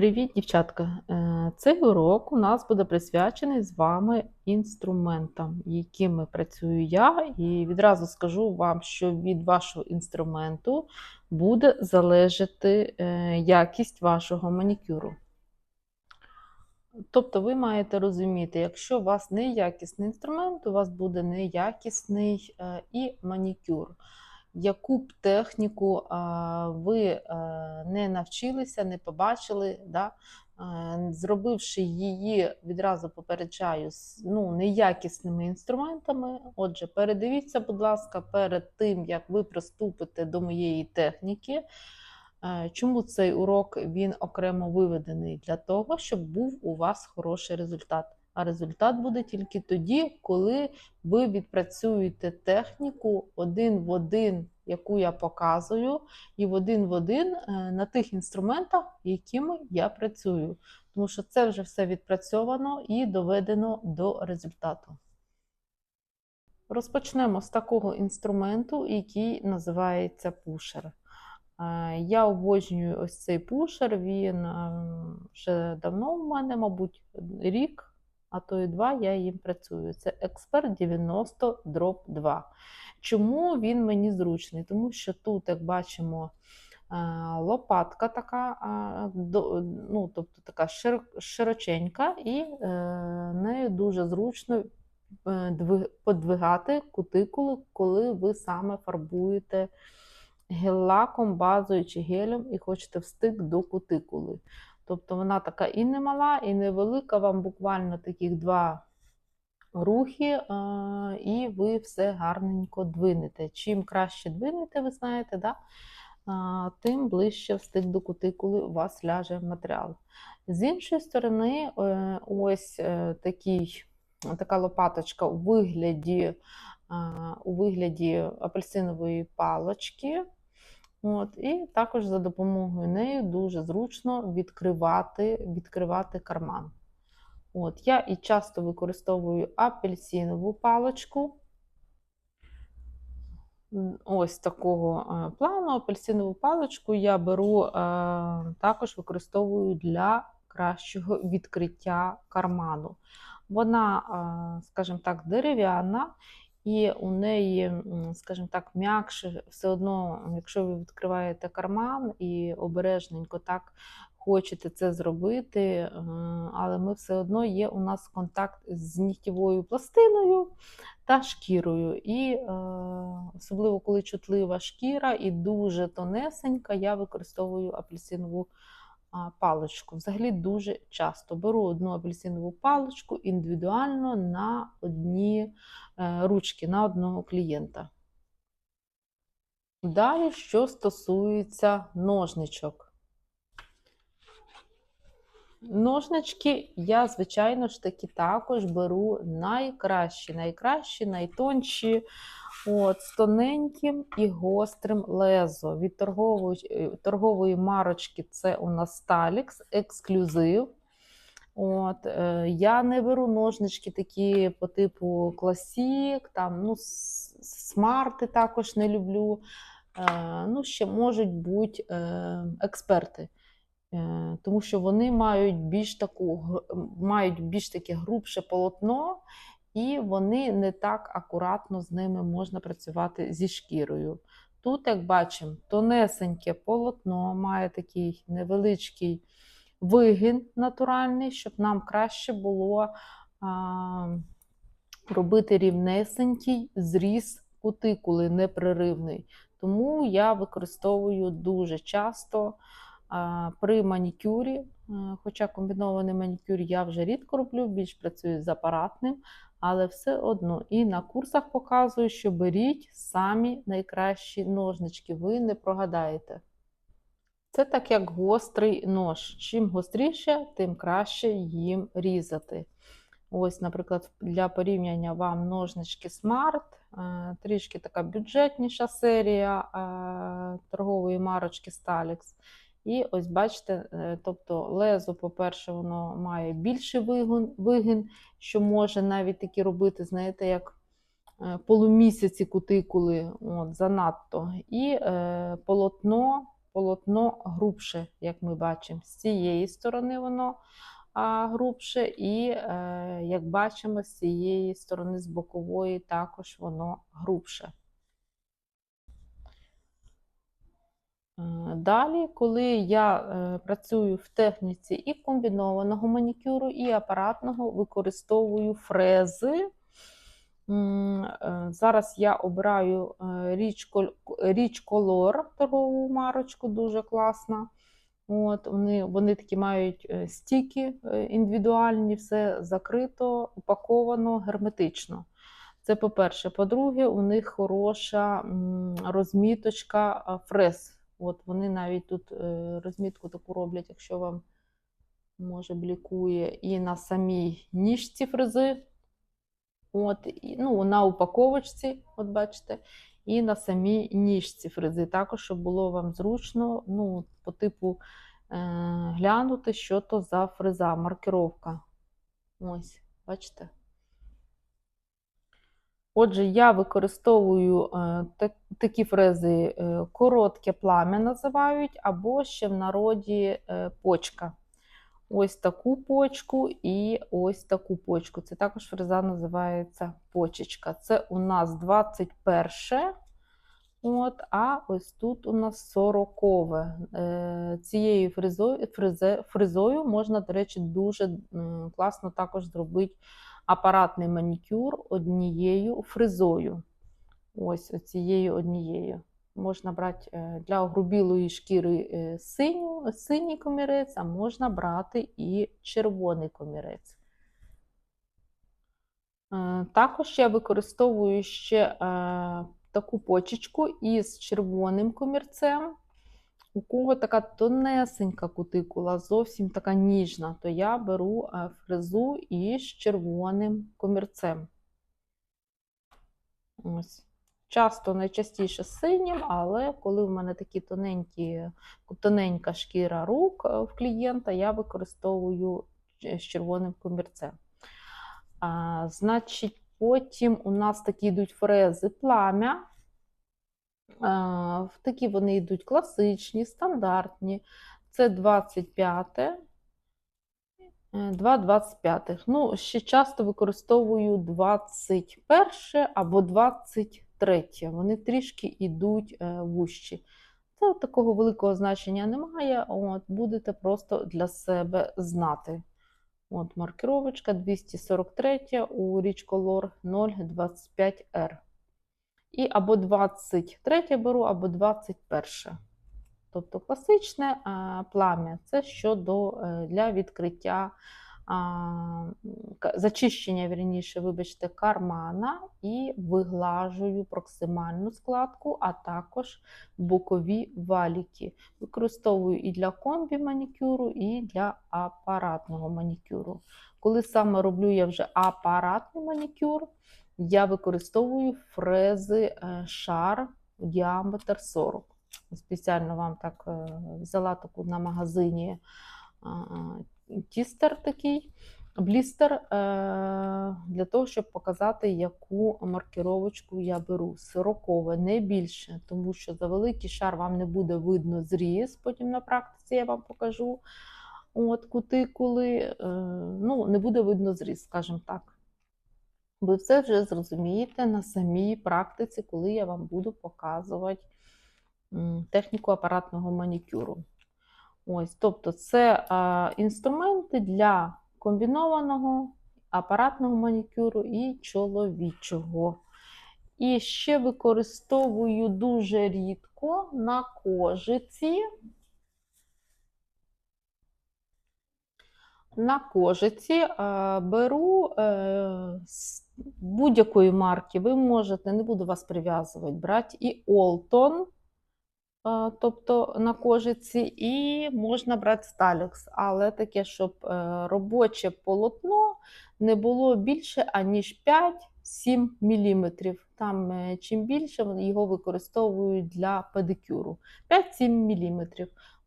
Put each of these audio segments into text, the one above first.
Привіт, дівчатка! Е, Цей урок у нас буде присвячений з вами інструментам, якими працюю я, і відразу скажу вам, що від вашого інструменту буде залежати е, якість вашого манікюру. Тобто ви маєте розуміти, якщо у вас неякісний інструмент, у вас буде неякісний е, і манікюр. Яку б техніку ви е, не навчилися, не побачили, да? е, зробивши її, відразу попереджаю, з ну, неякісними інструментами. Отже, передивіться, будь ласка, перед тим, як ви приступите до моєї техніки. Е, Чому цей урок він окремо виведений? Для того, щоб був у вас хороший результат. А результат буде тільки тоді, коли ви відпрацюєте техніку один в один, яку я показую, і в один в один е, на тих інструментах, якими я працюю. Тому що це вже все відпрацьовано і доведено до результату. Розпочнемо з такого інструменту, який називається пушер. Е, Я обожнюю ось цей пушер, він е, вже давно у мене, мабуть, рік а то і два я їм працюю. Це Експерт 90 Drop 2. Чому він мені зручний? Тому що тут, як бачимо, лопатка така, ну, тобто така широченька, і е, нею дуже зручно е, подвигати кутикули, коли ви саме фарбуєте гель-лаком, базою чи гелем і хочете встиг до кутикули. Тобто вона така і не мала, і не велика, вам буквально таких два рухи, і ви все гарненько двинете. Чим краще двинете, ви знаєте, да? тим ближче встиг до кутикули у вас ляже матеріал. З іншої сторони, е, ось е, такий, така лопаточка у вигляді, у вигляді апельсинової палочки. От, І також за допомогою неї дуже зручно відкривати відкривати карман. От, Я і часто використовую апельсинову паличку. Ось такого е, плану апельсинову паличку я беру, е, також використовую для кращого відкриття карману. Вона, е, скажімо так, дерев'яна, і у неї, скажімо так, м'якше, все одно, якщо ви відкриваєте карман і обережненько так хочете це зробити, е, але ми все одно є у нас контакт з нігтєвою пластиною та шкірою. І е, особливо, коли чутлива шкіра і дуже тонесенька, я використовую апельсинову паличку. Взагалі дуже часто беру одну апельсинову паличку індивідуально на одні е, ручки, на одного клієнта. Далі, що стосується ножничок. Ножнички я, звичайно ж таки, також беру найкращі, найкращі, найтонші. От, З тоненьким і гострим лезо. Від торгової е, торгової марочки це у нас Stalix, ексклюзив. От, е, Я не беру ножнички такі по типу класік, там, ну, смарти також не люблю. Е, ну, Ще можуть бути експерти. Тому що вони мають більш таку мають більш таке грубше полотно, і вони не так акуратно з ними можна працювати зі шкірою. Тут, як бачимо, тонесеньке полотно має такий невеличкий вигін натуральний, щоб нам краще було а, робити рівнесенький зріз кутикули непреривний. Тому я використовую дуже часто а, при манікюрі, хоча комбінований манікюр я вже рідко роблю, більш працюю з апаратним, але все одно і на курсах показую, що беріть самі найкращі ножнички, ви не прогадаєте. Це так як гострий нож. Чим гостріше, тим краще їм різати. Ось, наприклад, для порівняння вам ножнички Smart, е, трішки така бюджетніша серія е, торгової марочки Stalix. І ось бачите, е, тобто лезо, по-перше, воно має більший вигін, вигін, що може навіть такі робити, знаєте, як полумісяці кутикули от, занадто. І е, полотно полотно грубше, як ми бачимо. З цієї сторони воно а, грубше, і, е, як бачимо, з цієї сторони, з бокової, також воно грубше. Е, Далі, коли я е, працюю в техніці і комбінованого манікюру, і апаратного, використовую фрези. Е, Зараз я обираю е, Rich Color торгову марочку, дуже класна. От, вони, вони такі мають е, стіки е, індивідуальні, все закрито, упаковано герметично. Це по-перше. По-друге, у них хороша розміточка фрез. От вони навіть тут е, розмітку таку роблять, якщо вам може блікує, і на самій ніжці фрези. От, і, ну, на упаковочці, от бачите, і на самій ніжці фрези. Також, щоб було вам зручно, ну, по типу е, глянути, що то за фреза, маркировка. Ось, бачите? Отже, я використовую е, такі фрези е, коротке плам'я називають, або ще в народі е, почка. Ось таку почку і ось таку почку. Це також фреза називається почечка. Це у нас 21. От, а ось тут у нас 40. Е, цією фрезою, фрезою можна, до речі, дуже класно також зробити апаратний манікюр однією фрезою. Ось оцією однією. Можна брати е, для огрубілої шкіри е, синю, синій комірець, а можна брати і червоний комірець. Е, Також я використовую ще таку почечку із червоним комірцем. У кого така тонесенька кутикула, зовсім така ніжна, то я беру е, фрезу із червоним комірцем. Ось. Часто найчастіше синім, але коли в мене такі тоненькі, тоненька шкіра рук е, в клієнта, я використовую з червоним комірцем. А, значить, потім у нас такі йдуть фрези плам'я. В такі вони йдуть класичні, стандартні. Це 25, е, 2,25. Ну, ще часто використовую 21 або 23. Вони трішки йдуть е, вущі. Це такого великого значення немає. От, будете просто для себе знати. От, маркировочка 243 у Color 025R. І або 23 беру, або 21. Тобто класичне а, плам'я це щодо е, для відкриття а, зачищення, вірніше, вибачте, кармана і виглажую проксимальну складку, а також бокові валіки. Використовую і для комбі манікюру, і для апаратного манікюру. Коли саме роблю я вже апаратний манікюр, я використовую фрези е, шар діаметр 40. Спеціально вам так е, взяла таку на магазині тістер такий, блістер, е, для того, щоб показати, яку маркировочку я беру. Сирокове, не більше, тому що за великий шар вам не буде видно зріз, потім на практиці я вам покажу. От кутикули, е, ну, не буде видно зріз, скажімо так. Ви все вже зрозумієте на самій практиці, коли я вам буду показувати техніку апаратного манікюру. Ось, тобто, це а, інструменти для комбінованого апаратного манікюру і чоловічого. І ще використовую дуже рідко на кожиці. На кожиці е, беру е, будь-якої марки. Ви можете, не буду вас прив'язувати, брати і Олтон, е, тобто на кожиці, і можна брати Stalex, але таке, щоб е, робоче полотно не було більше, аніж 5-7 мм. Там е, чим більше його використовують для педикюру. 5-7 мм.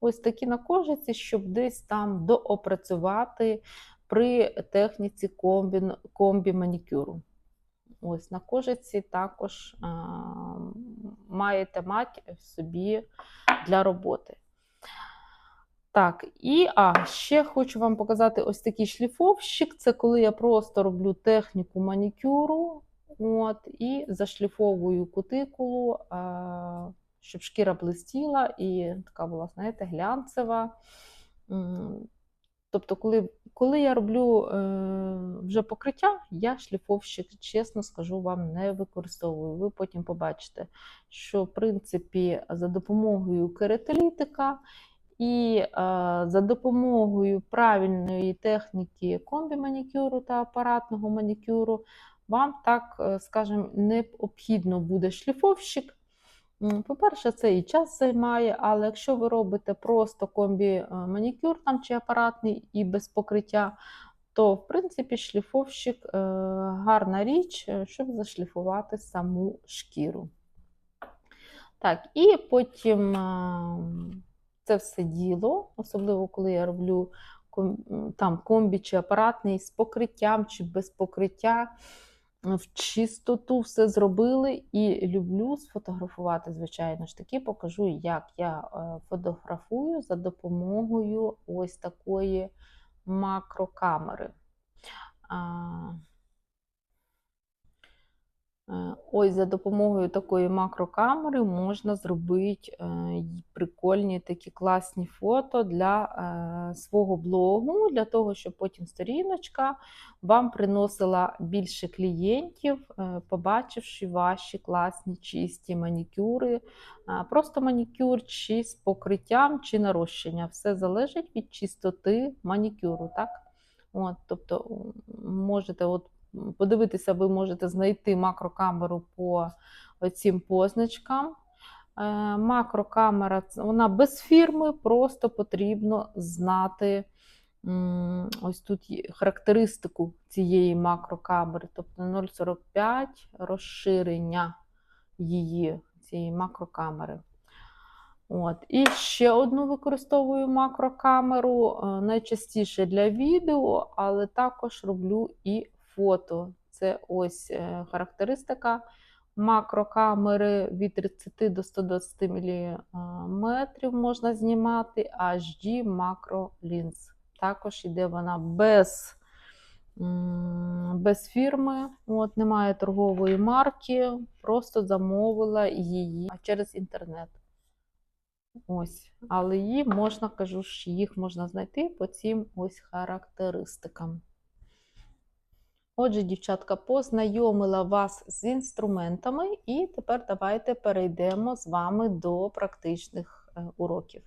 Ось такі на кожиці, щоб десь там доопрацювати при техніці комбі, комбі манікюру. Ось на кожиці також а, маєте мати собі для роботи. Так, і а, ще хочу вам показати ось такий шліфовщик. Це коли я просто роблю техніку манікюру от, і зашліфовую кутикулу, а, щоб шкіра блистіла і така була, знаєте, глянцева. Тобто, коли, коли я роблю е, вже покриття, я шліфовщик, чесно скажу, вам не використовую. Ви потім побачите, що в принципі за допомогою кератолітика і е, за допомогою правильної техніки комбі-манікюру та апаратного манікюру, вам так, е, скажімо, необхідно буде шліфовщик. По-перше, це і час займає, але якщо ви робите просто комбі-манікюр там чи апаратний і без покриття, то в принципі шліфовщик е, гарна річ, е, щоб зашліфувати саму шкіру. Так, і потім е, це все діло, особливо коли я роблю там комбі чи апаратний з покриттям чи без покриття. В чистоту все зробили і люблю сфотографувати, звичайно ж таки, покажу, як я е, фотографую за допомогою ось такої макрокамери. А, Е, Ось за допомогою такої макрокамери можна зробити е, прикольні такі класні фото для е, свого блогу, для того, щоб потім сторіночка вам приносила більше клієнтів, е, побачивши ваші класні чисті манікюри. Просто манікюр чи з покриттям, чи нарощення. Все залежить від чистоти манікюру. так? От, тобто можете от подивитися, ви можете знайти макрокамеру по цим позначкам. Е, Макрокамера вона без фірми, просто потрібно знати ось тут характеристику цієї макрокамери, тобто 0,45 розширення її, цієї макрокамери. От. І ще одну використовую макрокамеру, е, найчастіше для відео, але також роблю і фото. Це ось е, характеристика макрокамери від 30 до 120 мм можна знімати, HD макролінз. Також йде вона без, без фірми, от, немає торгової марки, просто замовила її через інтернет. Ось, але її можна, кажу ж, їх можна знайти по цим ось характеристикам. Отже, дівчатка, познайомила вас з інструментами, і тепер давайте перейдемо з вами до практичних е, уроків.